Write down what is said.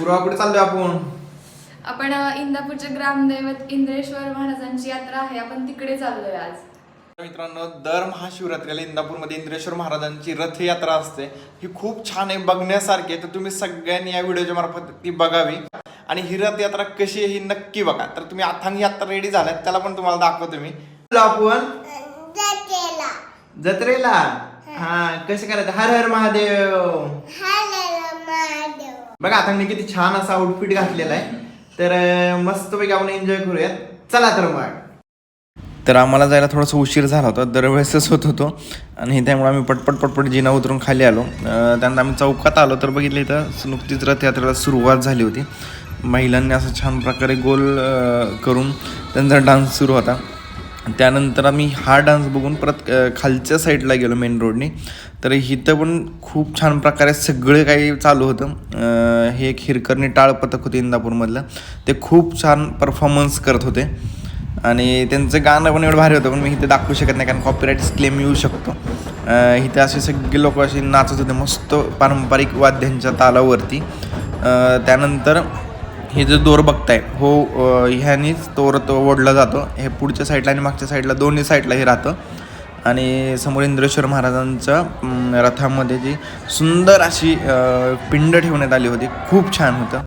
कुठे चाललोय आपण. आपण इंदापूरचे ग्रामदैवत इंद्रेश्वर महाराजांची यात्रा आहे. आपण तिकडे चाललोय आज. मित्रांनो दर महाशिवरात्रीला इंदापूरमध्ये इंद्रेश्वर महाराजांची रथयात्रा असते. ही खूप छान आहे बघण्यासारखी आहे. तर तुम्ही सगळ्यांनी या व्हिडिओच्या मार्फत ती बघावी. आणि ही रथयात्रा कशी आहे ही नक्की बघा. तर तुम्ही अथांग यात्रा रेडी झाल्यात त्याला पण तुम्हाला दाखवतो मी. आपण. जटेला जत्रेला. हा. कसं करायचं? हर हर महादेव. बघा आता मी किती छान असा आउटफिट घातलेला आहे. तर मस्त मस्तपैकी आपण एन्जॉय करूयात. चला तर मग. तर आम्हाला जायला थोडासा उशीर झाला होता दरवेळेसच होत होतो. आणि त्यामुळे आम्ही पटपट पटपट जिना उतरून खाली आलो. त्यानंतर आम्ही चौकात आलो तर बघितलं इथं नुकतीच रथयात्रेला सुरुवात झाली होती. महिलांनी असं छान प्रकारे गोल करून त्यांचा डान्स सुरू होता. त्यानंतर आम्ही हा डान्स बघून परत खालच्या साईडला गेलो मेन रोडनी. तर इथं पण खूप छान प्रकारे सगळं काही चालू होतं. हे एक हिरकर्णी टाळ पथक होते इंदापूरमधलं. ते खूप छान परफॉर्मन्स करत होते. आणि त्यांचं गाणं पण एवढं भारी होतं पण मी इथे दाखवू शकत नाही कारण कॉपीराईट क्लेम येऊ शकतो. इथे असे सगळे लोक असे नाचत होते मस्त पारंपरिक वाद्यांच्या तालावरती. त्यानंतर हे जे दोर बघताय हो ह्यानीच तोर तो ओढला जातो. हे पुढच्या साईडला आणि मागच्या साईडला दोन्ही साईडला हे राहतं. आणि समोर इंद्रेश्वर महाराजांच्या रथामध्ये जी सुंदर अशी पिंड ठेवण्यात आली होती खूप छान होतं.